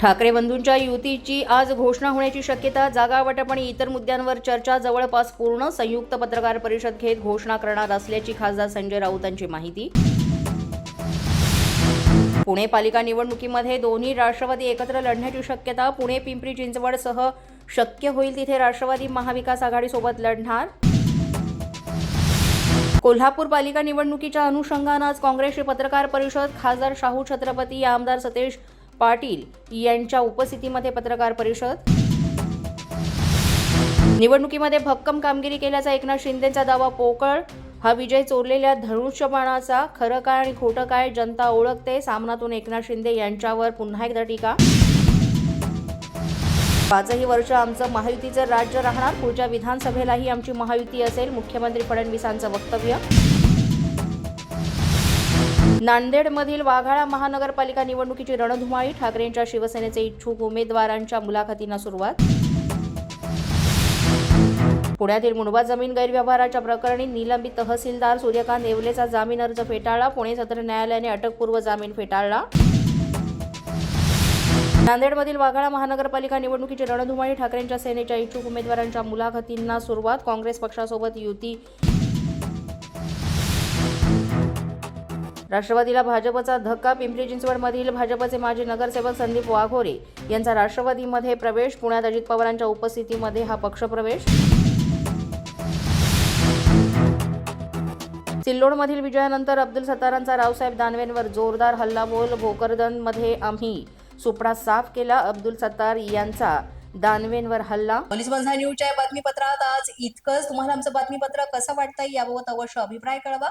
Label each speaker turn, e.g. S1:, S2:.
S1: ठाकरे बंधूंच्या युतीची आज घोषणा होण्याची शक्यता जागा वाटप आणि इतर मुद्द्यांवर चर्चा जवळपास पूर्ण संयुक्त पत्रकार परिषद घेत घोषणा करणार असल्याची खासदार संजय राऊतांची माहिती. पुणे पालिका निवडणुकीमध्ये दोन्ही राष्ट्रवादी एकत्र लढण्याची शक्यता पुणे पिंपरी चिंचवडसह शक्य होईल तिथे राष्ट्रवादी महाविकास आघाडीसोबत लढणार. कोल्हापूर पालिका निवडणुकीच्या अनुषंगानं आज काँग्रेसची पत्रकार परिषद खासदार शाहू छत्रपती आमदार सतेज पाटील यांच्या उपस्थितीमध्ये पत्रकार परिषद. निवडणुकीमध्ये भक्कम कामगिरी केल्याचा एकनाथ शिंदेचा दावा पोकळ. हा विजय चोरलेल्या धनुष्यबाणाचा खरं काय आणि खोटं काय जनता ओळखते सामनातून एकनाथ शिंदे यांच्यावर पुन्हा एकदा टीका. पाचही वर्ष आमचं महायुतीचं राज्य राहणार पुढच्या विधानसभेलाही आमची महायुती असेल मुख्यमंत्री फडणवीसांचं वक्तव्य. नांदेडमधील वाघाळा महानगरपालिका निवडणुकीची रणधुमाळी ठाकरेंच्या शिवसेनेचे इच्छुक उमेदवारांच्या मुलाखतींना सुरुवात. पुण्यातील मुंडवा जमीन गैरव्यवहाराच्या प्रकरणी निलंबित तहसीलदार सूर्यकांत येवलेचा जामीन अर्ज फेटाळला पुणे सत्र न्यायालयाने अटकपूर्व जामीन फेटाळला. नांदेडमधील वाघाळा महानगरपालिका निवडणुकीची रणधुमाळी ठाकरेंच्या सेनेच्या इच्छुक उमेदवारांच्या मुलाखतींना सुरुवात. काँग्रेस पक्षासोबत युती राष्ट्रवादीला भाजपचा धक्का पिंपरी चिंचवडमधील भाजपचे माजी नगरसेवक संदीप वाघोरे यांचा राष्ट्रवादीमध्ये प्रवेश पुण्यात अजित पवारांच्या उपस्थितीमध्ये हा पक्षप्रवेश. सिल्लोडमधील विजयानंतर अब्दुल सत्तारांचा रावसाहेब दानवेंवर जोरदार हल्लाबोल भोकरदनमध्ये आम्ही सुपडा साफ केला अब्दुल सत्तार यांचा दानवेंवर हल्ला.
S2: पोलीस बंधा न्यूजच्या बातमीपत्रात आज इतकंच. तुम्हाला आमचं बातमीपत्र कसं वाटतंय याबाबत अवश्य अभिप्राय कळवा.